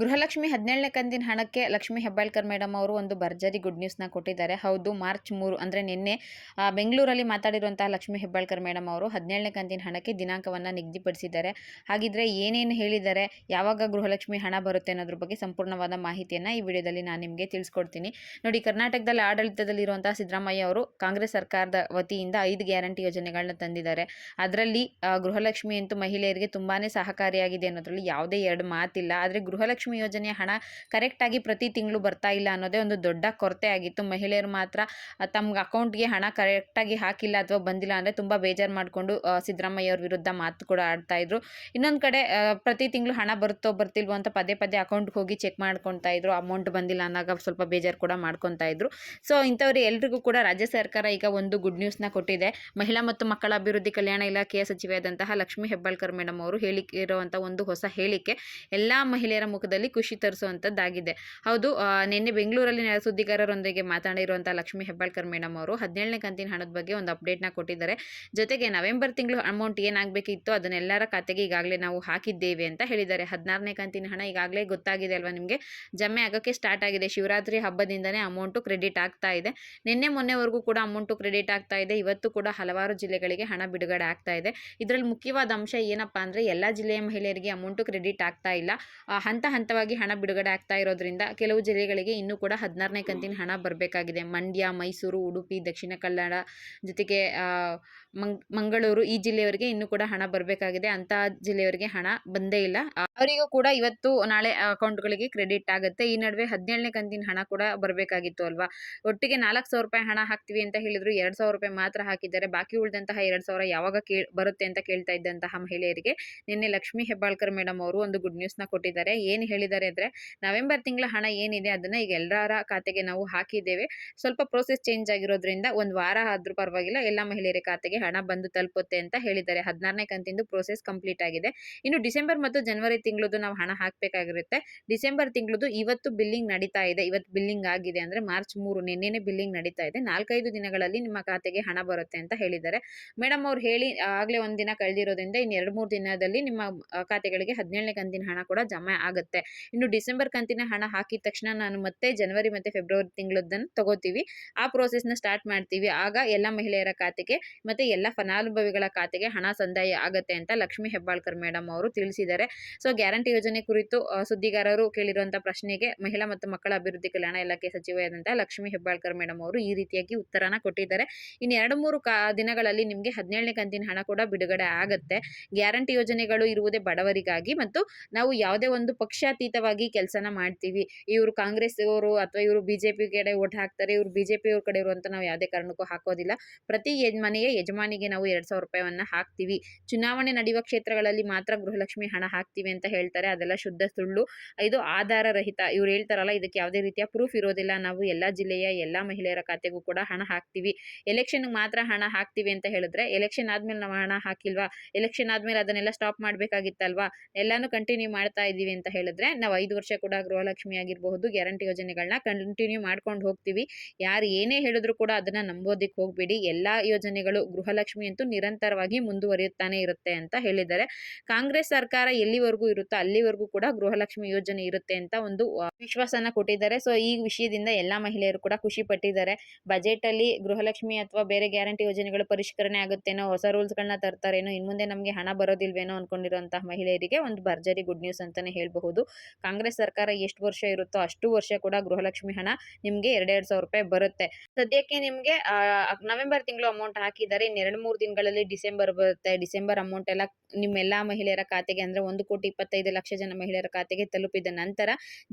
ಗೃಹಲಕ್ಷ್ಮಿ ಹದಿನೇಳನೇ ಕಂದಿನ ಹಣಕ್ಕೆ ಲಕ್ಷ್ಮಿ ಹೆಬ್ಬಾಳ್ಕರ್ ಮೇಡಮ್ ಅವರು ಒಂದು ಭರ್ಜರಿ ಗುಡ್ ನ್ಯೂಸ್ನ ಕೊಟ್ಟಿದ್ದಾರೆ. ಹೌದು, ಮಾರ್ಚ್ ಮೂರು ಅಂದರೆ ನಿನ್ನೆ ಬೆಂಗಳೂರಲ್ಲಿ ಮಾತಾಡಿರುವಂತಹ ಲಕ್ಷ್ಮಿ ಹೆಬ್ಬಾಳ್ಕರ್ ಮೇಡಮ್ ಅವರು ಹದಿನೇಳನೇ ಕಂದಿನ ಹಣಕ್ಕೆ ದಿನಾಂಕವನ್ನು ನಿಗದಿಪಡಿಸಿದ್ದಾರೆ. ಹಾಗಿದ್ರೆ ಏನೇನು ಹೇಳಿದ್ದಾರೆ, ಯಾವಾಗ ಗೃಹಲಕ್ಷ್ಮಿ ಹಣ ಬರುತ್ತೆ ಅನ್ನೋದ್ರ ಬಗ್ಗೆ ಸಂಪೂರ್ಣವಾದ ಮಾಹಿತಿಯನ್ನು ಈ ವಿಡಿಯೋದಲ್ಲಿ ನಾನು ನಿಮಗೆ ತಿಳಿಸ್ಕೊಡ್ತೀನಿ. ನೋಡಿ, ಕರ್ನಾಟಕದಲ್ಲಿ ಆಡಳಿತದಲ್ಲಿರುವಂತಹ ಸಿದ್ದರಾಮಯ್ಯ ಅವರು ಕಾಂಗ್ರೆಸ್ ಸರ್ಕಾರದ ವತಿಯಿಂದ ಐದು ಗ್ಯಾರಂಟಿ ಯೋಜನೆಗಳನ್ನ ತಂದಿದ್ದಾರೆ. ಅದರಲ್ಲಿ ಗೃಹಲಕ್ಷ್ಮಿ ಅಂತೂ ಮಹಿಳೆಯರಿಗೆ ತುಂಬಾ ಸಹಕಾರಿಯಾಗಿದೆ ಅನ್ನೋದ್ರಲ್ಲಿ ಯಾವುದೇ ಎರಡು ಮಾತಿಲ್ಲ. ಆದರೆ ಗೃಹಲಕ್ಷ್ಮಿ ಯೋಜನೆಯ ಹಣ ಕರೆಕ್ಟಾಗಿ ಪ್ರತಿ ತಿಂಗಳು ಬರ್ತಾ ಇಲ್ಲ ಅನ್ನೋದೇ ಒಂದು ದೊಡ್ಡ ಕೊರತೆ ಆಗಿತ್ತು. ಮಹಿಳೆಯರು ಮಾತ್ರ ತಮ್ಗೆ ಅಕೌಂಟ್ಗೆ ಹಣ ಕರೆಕ್ಟಾಗಿ ಹಾಕಿಲ್ಲ ಅಥವಾ ಬಂದಿಲ್ಲ ಅಂದರೆ ತುಂಬ ಬೇಜಾರು ಮಾಡಿಕೊಂಡು ಸಿದ್ದರಾಮಯ್ಯ ಅವ್ರ ವಿರುದ್ಧ ಮಾತು ಕೂಡ ಆಡ್ತಾ ಇದ್ರು. ಇನ್ನೊಂದು ಕಡೆ ಪ್ರತಿ ತಿಂಗಳು ಹಣ ಬರುತ್ತೋ ಬರ್ತಿಲ್ವೋ ಅಂತ ಪದೇ ಪದೇ ಅಕೌಂಟ್ಗೆ ಹೋಗಿ ಚೆಕ್ ಮಾಡ್ಕೊತಾ ಇದ್ರು. ಅಮೌಂಟ್ ಬಂದಿಲ್ಲ ಅಂದಾಗ ಸ್ವಲ್ಪ ಬೇಜಾರು ಕೂಡ ಮಾಡ್ಕೊತಾ ಇದ್ರು. ಸೊ ಇಂಥವ್ರು ಎಲ್ರಿಗೂ ಕೂಡ ರಾಜ್ಯ ಸರ್ಕಾರ ಈಗ ಒಂದು ಗುಡ್ ನ್ಯೂಸ್ನ ಕೊಟ್ಟಿದೆ. ಮಹಿಳಾ ಮತ್ತು ಮಕ್ಕಳ ಅಭಿವೃದ್ಧಿ ಕಲ್ಯಾಣ ಇಲಾಖೆಯ ಸಚಿವೆಯಾದಂತಹ ಲಕ್ಷ್ಮೀ ಹೆಬ್ಬಾಳ್ಕರ್ ಮೇಡಮ್ ಅವರು ಹೇಳಿಕೆ ಇರುವಂತಹ ಒಂದು ಹೊಸ ಹೇಳಿಕೆ, ಎಲ್ಲ ಮಹಿಳೆಯರ ಮುಖದಲ್ಲಿ ಖುಷಿ ತರಿಸುವಂಥದ್ದಾಗಿದೆ ಹೌದು ನಿನ್ನೆ ಬೆಂಗಳೂರಲ್ಲಿ ಸುದ್ದಿಗಾರರೊಂದಿಗೆ ಮಾತನಾಡಿರುವಂಥ ಲಕ್ಷ್ಮೀ ಹೆಬ್ಬಾಳ್ಕರ್ ಮೇಡಮ್ ಅವರು ಹದಿನೇಳನೇ ಕಂತಿನ ಹಣದ ಬಗ್ಗೆ ಒಂದು ಅಪ್ಡೇಟ್ನ ಕೊಟ್ಟಿದ್ದಾರೆ. ಜೊತೆಗೆ ನವೆಂಬರ್ ತಿಂಗಳು ಅಮೌಂಟ್ ಏನಾಗಬೇಕಿತ್ತು ಅದನ್ನೆಲ್ಲರ ಖಾತೆಗೆ ಈಗಾಗಲೇ ನಾವು ಹಾಕಿದ್ದೇವೆ ಅಂತ ಹೇಳಿದ್ದಾರೆ. ಹದಿನಾರನೇ ಕಂತಿನ ಹಣ ಈಗಾಗಲೇ ಗೊತ್ತಾಗಿದೆ ಅಲ್ವಾ ನಿಮಗೆ? ಜಮೆ ಆಗೋಕ್ಕೆ ಸ್ಟಾರ್ಟ್ ಆಗಿದೆ. ಶಿವರಾತ್ರಿ ಹಬ್ಬದಿಂದನೇ ಅಮೌಂಟು ಕ್ರೆಡಿಟ್ ಆಗ್ತಾ ಇದೆ. ನಿನ್ನೆ ಮೊನ್ನೆವರೆಗೂ ಕೂಡ ಅಮೌಂಟು ಕ್ರೆಡಿಟ್ ಆಗ್ತಾ ಇದೆ. ಇವತ್ತು ಕೂಡ ಹಲವಾರು ಜಿಲ್ಲೆಗಳಿಗೆ ಹಣ ಬಿಡುಗಡೆ ಆಗ್ತಾ ಇದೆ. ಇದರಲ್ಲಿ ಮುಖ್ಯವಾದ ಅಂಶ ಏನಪ್ಪಾ ಅಂದರೆ ಎಲ್ಲ ಜಿಲ್ಲೆಯ ಮಹಿಳೆಯರಿಗೆ ಅಮೌಂಟು ಕ್ರೆಡಿಟ್ ಆಗ್ತಾ ಇಲ್ಲ. ಹಂತ ಹಂತವಾಗಿ ಹಣ ಬಿಡುಗಡೆ ಆಗ್ತಾ ಇರೋದ್ರಿಂದ ಕೆಲವು ಜಿಲ್ಲೆಗಳಿಗೆ ಇನ್ನೂ ಕೂಡ ಹದಿನಾರನೇ ಕಂತಿನ ಹಣ ಬರಬೇಕಾಗಿದೆ. ಮಂಡ್ಯ, ಮೈಸೂರು, ಉಡುಪಿ, ದಕ್ಷಿಣ ಕನ್ನಡ ಜೊತೆಗೆ ಮಂಗ್, ಮಂಗಳೂರು ಈ ಜಿಲ್ಲೆಯವರಿಗೆ ಇನ್ನೂ ಕೂಡ ಹಣ ಬರಬೇಕಾಗಿದೆ. ಅಂತ ಜಿಲ್ಲೆಯವರಿಗೆ ಹಣ ಬಂದೇ ಇಲ್ಲ. ಅವರಿಗೂ ಕೂಡ ಇವತ್ತು ನಾಳೆ ಅಕೌಂಟ್ಗಳಿಗೆ ಕ್ರೆಡಿಟ್ ಆಗುತ್ತೆ. ಈ ನಡುವೆ ಹದಿನೇಳನೇ ಕಂತಿನ ಹಣ ಕೂಡ ಬರಬೇಕಾಗಿತ್ತು ಅಲ್ವಾ? ಒಟ್ಟಿಗೆ ನಾಲ್ಕು ಸಾವಿರ ರೂಪಾಯಿ ಹಣ ಹಾಕ್ತೀವಿ ಅಂತ ಹೇಳಿದ್ರು ಎರಡು ಸಾವಿರ ರೂಪಾಯಿ ಮಾತ್ರ ಹಾಕಿದ್ದಾರೆ. ಬಾಕಿ ಉಳಿದಂತಹ ಎರಡು ಸಾವಿರ ಯಾವಾಗ ಕೇ, ಬರುತ್ತೆ ಅಂತ ಕೇಳ್ತಾ ಇದ್ದಂತಹ ಮಹಿಳೆಯರಿಗೆ ನಿನ್ನೆ ಲಕ್ಷ್ಮೀ ಹೆಬ್ಬಾಳ್ಕರ್ ಮೇಡಮ್ ಅವರು ಒಂದು ಗುಡ್ ನ್ಯೂಸ್ನ ಕೊಟ್ಟಿದ್ದಾರೆ. ಏನು ಹೇಳಿದ್ದಾರೆ ಅಂದರೆ ನವೆಂಬರ್ ತಿಂಗಳ ಹಣ ಏನಿದೆ ಅದನ್ನು ಈಗ ಎಲ್ಲರ ಖಾತೆಗೆ ನಾವು ಹಾಕಿದ್ದೇವೆ. ಸ್ವಲ್ಪ ಪ್ರೋಸೆಸ್ ಚೇಂಜ್ ಆಗಿರೋದ್ರಿಂದ ಒಂದು ವಾರ ಆದ್ರೂ ಪರವಾಗಿಲ್ಲ, ಎಲ್ಲ ಮಹಿಳೆಯರ ಖಾತೆಗೆ ಹಣ ಬಂದು ತಲುಪುತ್ತೆ ಅಂತ ಹೇಳಿದ್ದಾರೆ. ಹದಿನಾರನೇ ಕಂತಿಂದು ಪ್ರೋಸೆಸ್ ಕಂಪ್ಲೀಟ್ ಆಗಿದೆ. ಇನ್ನು ಡಿಸೆಂಬರ್ ಮತ್ತು ಜನವರಿ ತಿಂಗಳದು ನಾವು ಹಣ ಹಾಕಬೇಕಾಗಿರುತ್ತೆ. ಡಿಸೆಂಬರ್ ತಿಂಗಳದು ಇವತ್ತು ಬಿಲ್ಲಿಂಗ್ ನಡೀತಾ ಇದೆ. ಇವತ್ತು ಬಿಲ್ಲಿಂಗ್ ಆಗಿದೆ ಅಂದರೆ ಮಾರ್ಚ್ ಮೂರು ನಿನ್ನೆನೆ ಬಿಲ್ಲಿಂಗ್ ನಡೀತಾ ಇದೆ. ನಾಲ್ಕೈದು ದಿನಗಳಲ್ಲಿ ನಿಮ್ಮ ಖಾತೆಗೆ ಹಣ ಬರುತ್ತೆ ಅಂತ ಹೇಳಿದ್ದಾರೆ. ಮೇಡಮ್ ಅವ್ರು ಹೇಳಿ ಆಗಲೇ ಒಂದು ದಿನ ಕಳೆದಿರೋದ್ರಿಂದ ಇನ್ನು ಎರಡು ಮೂರು ದಿನದಲ್ಲಿ ನಿಮ್ಮ ಖಾತೆಗಳಿಗೆ ಹದಿನೇಳನೇ ಕಂತಿನ ಹಣ ಕೂಡ ಜಮಾ ಆಗುತ್ತೆ. ಇನ್ನು ಡಿಸೆಂಬರ್ ಕಂತಿನ ಹಣ ಹಾಕಿದ ತಕ್ಷಣ ನಾನು ಮತ್ತೆ ಜನವರಿ ಮತ್ತೆ ಫೆಬ್ರವರಿ ತಿಂಗಳದನ್ನು ತಗೋತೀವಿ. ಆ ಪ್ರೋಸೆಸ್ನ ಸ್ಟಾರ್ಟ್ ಮಾಡ್ತೀವಿ. ಆಗ ಎಲ್ಲ ಮಹಿಳೆಯರ ಖಾತೆಗೆ ಮತ್ತೆ ಎಲ್ಲ ಫಲಾನುಭವಿಗಳ ಖಾತೆಗೆ ಹಣ ಸಂದಾಯ ಆಗುತ್ತೆ ಅಂತ ಲಕ್ಷ್ಮಿ ಹೆಬ್ಬಾಳ್ಕರ್ ಮೇಡಮ್ ಅವರು ತಿಳಿಸಿದ್ದಾರೆ. ಸೊ ಗ್ಯಾರಂಟಿ ಯೋಜನೆ ಕುರಿತು ಸುದ್ದಿಗಾರರು ಕೇಳಿರುವಂತಹ ಪ್ರಶ್ನೆಗೆ ಮಹಿಳಾ ಮತ್ತು ಮಕ್ಕಳ ಅಭಿವೃದ್ಧಿ ಕಲ್ಯಾಣ ಇಲಾಖೆ ಸಚಿವೆಯಾದಂಥ ಲಕ್ಷ್ಮಿ ಹೆಬ್ಬಾಳ್ಕರ್ ಮೇಡಮ್ ಅವರು ಈ ರೀತಿಯಾಗಿ ಉತ್ತರನ ಕೊಟ್ಟಿದ್ದಾರೆ. ಇನ್ನು ಎರಡು ಮೂರು ಕಾ, ದಿನಗಳಲ್ಲಿ ನಿಮಗೆ ಹದಿನೇಳನೇ ಕಂತಿನ ಹಣ ಕೂಡ ಬಿಡುಗಡೆ ಆಗುತ್ತೆ. ಗ್ಯಾರಂಟಿ ಯೋಜನೆಗಳು ಇರುವುದೇ ಬಡವರಿಗಾಗಿ ಮತ್ತು ನಾವು ಯಾವುದೇ ಒಂದು ಪಕ್ಷಾತೀತವಾಗಿ ಕೆಲಸನ ಮಾಡ್ತೀವಿ. ಇವರು ಕಾಂಗ್ರೆಸ್ ಅವರು ಅಥವಾ ಇವರು ಬಿ ಜೆ ಪಿ ಕಡೆ ಓಟ್ ಹಾಕ್ತಾರೆ, ಇವರು ಬಿ ಜೆ ಅವ್ರ ಕಡೆ ಇರುವಂತ ನಾವು ಯಾವುದೇ ಕಾರಣಕ್ಕೂ ಹಾಕೋದಿಲ್ಲ. ಪ್ರತಿ ಮನೆಯ ಯಜಮಾನಿಗೆ ನಾವು ಎರಡು ಸಾವಿರ ರೂಪಾಯಿಯನ್ನು ಹಾಕ್ತೀವಿ. ಚುನಾವಣೆ ನಡೆಯುವ ಕ್ಷೇತ್ರಗಳಲ್ಲಿ ಮಾತ್ರ ಗೃಹಲಕ್ಷ್ಮಿ ಹಣ ಹಾಕ್ತೀವಿ ಅಂತ ಹೇಳ್ತಾರೆ. ಅದೆಲ್ಲ ಶುದ್ಧ ಸುಳ್ಳು. ಇದು ಆಧಾರ ರಹಿತ. ಇವ್ರು ಹೇಳ್ತಾರಲ್ಲ, ಇದಕ್ಕೆ ಯಾವುದೇ ರೀತಿಯ ಪ್ರೂಫ್ ಇರೋದಿಲ್ಲ. ನಾವು ಎಲ್ಲ ಜಿಲ್ಲೆಯ ಎಲ್ಲ ಮಹಿಳೆಯರ ಖಾತೆಗೂ ಕೂಡ ಹಣ ಹಾಕ್ತೀವಿ. ಎಲೆಕ್ಷನ್ ಮಾತ್ರ ಹಣ ಹಾಕ್ತೀವಿ ಅಂತ ಹೇಳಿದ್ರೆ ಎಲೆಕ್ಷನ್ ಆದ್ಮೇಲೆ ನಾವು ಹಣ ಹಾಕಿಲ್ವಾ? ಎಲೆಕ್ಷನ್ ಆದ್ಮೇಲೆ ಅದನ್ನೆಲ್ಲ ಸ್ಟಾಪ್ ಮಾಡಬೇಕಾಗಿತ್ತಲ್ವಾ? ಎಲ್ಲಾನು ಕಂಟಿನ್ಯೂ ಮಾಡ್ತಾ ಇದ್ದೀವಿ ಅಂತ ಹೇಳಿದ್ರೆ ನಾವು ಐದು ವರ್ಷ ಕೂಡ ಗೃಹಲಕ್ಷ್ಮಿ ಆಗಿರಬಹುದು, ಗ್ಯಾರಂಟಿ ಯೋಜನೆಗಳನ್ನ ಕಂಟಿನ್ಯೂ ಮಾಡ್ಕೊಂಡು ಹೋಗ್ತೀವಿ. ಯಾರು ಏನೇ ಹೇಳಿದ್ರು ಕೂಡ ಅದನ್ನ ನಂಬೋದಿಕ್ಕೆ ಹೋಗ್ಬೇಡಿ. ಎಲ್ಲ ಯೋಜನೆಗಳು ಗೃಹಲಕ್ಷ್ಮಿ ಅಂತೂ ನಿರಂತರವಾಗಿ ಮುಂದುವರಿಯುತ್ತಾನೆ ಇರುತ್ತೆ ಅಂತ ಹೇಳಿದ್ದಾರೆ. ಕಾಂಗ್ರೆಸ್ ಸರ್ಕಾರ ಎಲ್ಲಿವರೆಗೂ ಇರುತ್ತೋ ಅಲ್ಲಿವರೆಗೂ ಕೂಡ ಗೃಹಲಕ್ಷ್ಮಿ ಯೋಜನೆ ಇರುತ್ತೆ ಅಂತ ಒಂದು ವಿಶ್ವಾಸನ ಕೊಟ್ಟಿದ್ದಾರೆ. ಸೊ, ಈ ವಿಷಯದಿಂದ ಎಲ್ಲ ಮಹಿಳೆಯರು ಕೂಡ ಖುಷಿ ಪಟ್ಟಿದ್ದಾರೆ. ಬಜೆಟ್ ಅಲ್ಲಿ ಗೃಹಲಕ್ಷ್ಮಿ ಅಥವಾ ಬೇರೆ ಗ್ಯಾರಂಟಿ ಯೋಜನೆಗಳು ಪರಿಷ್ಕರಣೆ ಆಗುತ್ತೇನೋ, ಹೊಸ ರೂಲ್ಸ್ ಗಳನ್ನ ತರ್ತಾರೇನೋ, ಇನ್ ಮುಂದೆ ನಮಗೆ ಹಣ ಬರೋದಿಲ್ವೇನೋ ಅನ್ಕೊಂಡಿರುವಂತಹ ಮಹಿಳೆಯರಿಗೆ ಒಂದು ಭರ್ಜರಿ ಗುಡ್ ನ್ಯೂಸ್ ಅಂತಾನೆ ಹೇಳಬಹುದು. ಕಾಂಗ್ರೆಸ್ ಸರ್ಕಾರ ಎಷ್ಟು ವರ್ಷ ಇರುತ್ತೋ ಅಷ್ಟು ವರ್ಷ ಕೂಡ ಗೃಹಲಕ್ಷ್ಮಿ ಹಣ ನಿಮಗೆ ಎರಡೆರಡು ಸಾವಿರ ರೂಪಾಯಿ ಬರುತ್ತೆ. ಸದ್ಯಕ್ಕೆ ನಿಮಗೆ ನವೆಂಬರ್ ತಿಂಗಳು ಅಮೌಂಟ್ ಹಾಕಿದ್ದಾರೆ. ಇನ್ನು ಎರಡು ಮೂರು ದಿನಗಳಲ್ಲಿ ಡಿಸೆಂಬರ್ ಬರುತ್ತೆ. ಡಿಸೆಂಬರ್ ಅಮೌಂಟ್ ಎಲ್ಲ ನಿಮ್ಮೆಲ್ಲಾ ಮಹಿಳೆಯರ ಖಾತೆಗೆ ಅಂದ್ರೆ ಒಂದು ಕೋಟಿ ಇಪ್ಪತ್ತೈದು ಲಕ್ಷ ಜನ ಮಹಿಳೆಯರ ಖಾತೆಗೆ ತಲುಪಿದ ನಂತರ,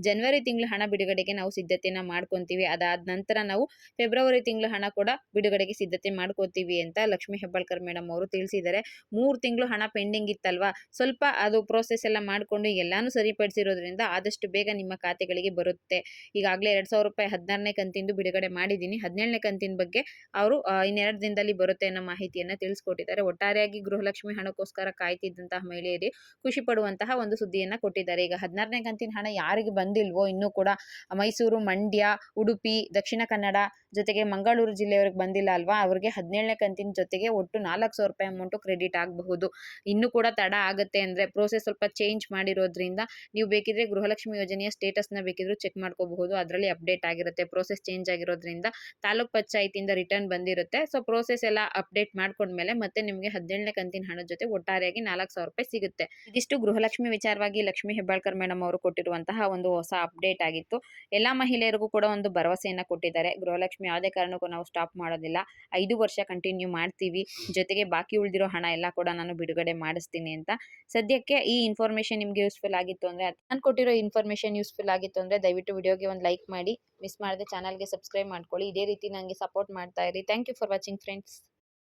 ಜನವರಿ ತಿಂಗಳು ಹಣ ಬಿಡುಗಡೆಗೆ ನಾವು ಸಿದ್ಧತೆನ ಮಾಡ್ಕೊಂತೀವಿ. ಅದಾದ ನಂತರ ನಾವು ಫೆಬ್ರವರಿ ತಿಂಗಳ ಹಣ ಕೂಡ ಬಿಡುಗಡೆಗೆ ಸಿದ್ಧತೆ ಮಾಡ್ಕೋತೀವಿ ಅಂತ ಲಕ್ಷ್ಮಿ ಹೆಬ್ಬಾಳ್ಕರ್ ಮೇಡಮ್ ಅವರು ತಿಳಿಸಿದ್ದಾರೆ. ಮೂರು ತಿಂಗಳು ಹಣ ಪೆಂಡಿಂಗ್ ಇತ್ತಲ್ವಾ? ಸ್ವಲ್ಪ ಅದು ಪ್ರೋಸೆಸ್ ಎಲ್ಲ ಮಾಡಿಕೊಂಡು ಎಲ್ಲಾನು ಸರಿಪಡಿಸಿರೋದ್ರಿಂದ ಆದಷ್ಟು ಬೇಗ ನಿಮ್ಮ ಖಾತೆಗಳಿಗೆ ಬರುತ್ತೆ. ಈಗಾಗಲೇ ಎರಡು ಸಾವಿರ ರೂಪಾಯಿ ಹದಿನಾರನೇ ಕಂತಿಂದು ಬಿಡುಗಡೆ ಮಾಡಿದ್ದೀನಿ. ಹದಿನೇಳನೇ ಕಂತಿನ ಬಗ್ಗೆ ಅವರು ಇನ್ನೆರಡು ದಿನದಲ್ಲಿ ಬರುತ್ತೆ ಅನ್ನೋ ಮಾಹಿತಿಯನ್ನು ತಿಳಿಸ್ಕೊಟ್ಟಿದ್ದಾರೆ. ಒಟ್ಟಾರೆಯಾಗಿ ಗೃಹಲಕ್ಷ್ಮಿ ಹಣಕ್ಕೋಸ್ಕರ ಕಾಯ್ತಿದ್ದಂತಹ ಮಹಿಳೆಯರಿಗೆ ಖುಷಿ ಪಡುವಂತಹ ಒಂದು ಸುದ್ದಿಯನ್ನು ಕೊಟ್ಟಿದ್ದಾರೆ. ಈಗ ಹದಿನಾರನೇ ಕಂತಿನ ಹಣ ಯಾರಿಗೆ ಬಂದಿಲ್ವೋ ಇನ್ನೂ ಕೂಡ ಮೈಸೂರು, ಮಂಡ್ಯ, ಉಡುಪಿ, ದಕ್ಷಿಣ ಕನ್ನಡ ಜೊತೆಗೆ ಮಂಗಳೂರು ಜಿಲ್ಲೆಯವ್ರಿಗೆ ಬಂದಿಲ್ಲ ಅಲ್ವಾ? ಅವ್ರಿಗೆ ಹದಿನೇಳನೇ ಕಂತಿನ ಜೊತೆಗೆ ಒಟ್ಟು ನಾಲ್ಕು ಸಾವಿರ ರೂಪಾಯಿ ಅಮೌಂಟು ಕ್ರೆಡಿಟ್ ಆಗಬಹುದು. ಇನ್ನೂ ಕೂಡ ತಡ ಆಗುತ್ತೆ ಅಂದರೆ ಪ್ರೋಸೆಸ್ ಸ್ವಲ್ಪ ಚೇಂಜ್ ಮಾಡಿರೋದ್ರಿಂದ ನೀವು ಬೇಕಿದ್ರೆ ಗೃಹಲಕ್ಷ್ಮಿ ಯೋಜನೆಯ ಸ್ಟೇಟಸ್ನ ಬೇಕಿದ್ರೂ ಚೆಕ್ ಮಾಡ್ಕೋಬಹುದು. ಅದರಲ್ಲಿ ಅಪ್ಡೇಟ್ ಆಗಿರುತ್ತೆ ಪ್ರೋಸೆಸ್ ಚೇಂಜ್ ಆಗಿರೋದ್ರಿಂದ ತಾಲೂಕ್ ಪಂಚಾಯತಿಯಿಂದ ರಿಟರ್ನ್ ಬಂದಿರುತ್ತೆ. ಸೊ ಪ್ರೋಸೆಸ್ ಎಲ್ಲ ಅಪ್ಡೇಟ್ ಮಾಡ್ಕೊಂಡ್ಮೇಲೆ ಮತ್ತೆ ನಿಮಗೆ ಹದಿನೇಳನೇ ಕಂತಿನ ಹಣದ ಜೊತೆ ಒಟ್ಟಾರೆಯಾಗಿ ನಾಲ್ಕು ಸಾವಿರ ರೂಪಾಯಿ ಸಿಗುತ್ತೆ. ಇದಿಷ್ಟು ಗೃಹಲಕ್ಷ್ಮಿ ವಿಚಾರವಾಗಿ ಲಕ್ಷ್ಮೀ ಹೆಬ್ಬಾಳ್ಕರ್ ಮೇಡಮ್ ಅವರು ಕೊಟ್ಟಿರುವಂತಹ ಒಂದು ಹೊಸ ಅಪ್ಡೇಟ್ ಆಗಿತ್ತು. ಎಲ್ಲ ಮಹಿಳೆಯರಿಗೂ ಕೂಡ ಒಂದು ಭರವಸೆಯನ್ನು ಕೊಟ್ಟಿದ್ದಾರೆ. ಗೃಹಲಕ್ಷ್ಮಿ ಯಾವುದೇ ಕಾರಣಕ್ಕೂ ನಾವು ಸ್ಟಾಪ್ ಮಾಡೋದಿಲ್ಲ. ಐದು ವರ್ಷ ಕಂಟಿನ್ಯೂ ಮಾಡ್ತೀವಿ. ಜೊತೆಗೆ ಬಾಕಿ ಉಳಿದಿರೋ ಹಣ ಎಲ್ಲ ಕೂಡ ನಾನು ಬಿಡುಗಡೆ ಮಾಡಿಸ್ತೀನಿ ಅಂತ. ಸದ್ಯಕ್ಕೆ ಈ ಇನ್ಫಾರ್ಮೇಷನ್ ನಿಮಗೆ ಯೂಸ್ಫುಲ್ ಆಗಿತ್ತು ಅಂದರೆ, ನಾನು ಕೊಟ್ಟಿರೋ ಇನ್ಫಾರ್ಮೇಷನ್ ಯೂಸ್ಫುಲ್ ಆಗಿತ್ತು ಅಂದರೆ ದಯವಿಟ್ಟು ವಿಡಿಯೋಗೆ ಒಂದು ಲೈಕ್ ಮಾಡಿ. ಮಿಸ್ ಮಾಡದೆ ಚಾನಲ್ಗೆ ಸಬ್ಸ್ಕ್ರೈಬ್ ಮಾಡ್ಕೊಳ್ಳಿ. ಇದೇ ರೀತಿ ನನಗೆ ಸಪೋರ್ಟ್ ಮಾಡ್ತಾ ಇರಿ. Thank you for watching friends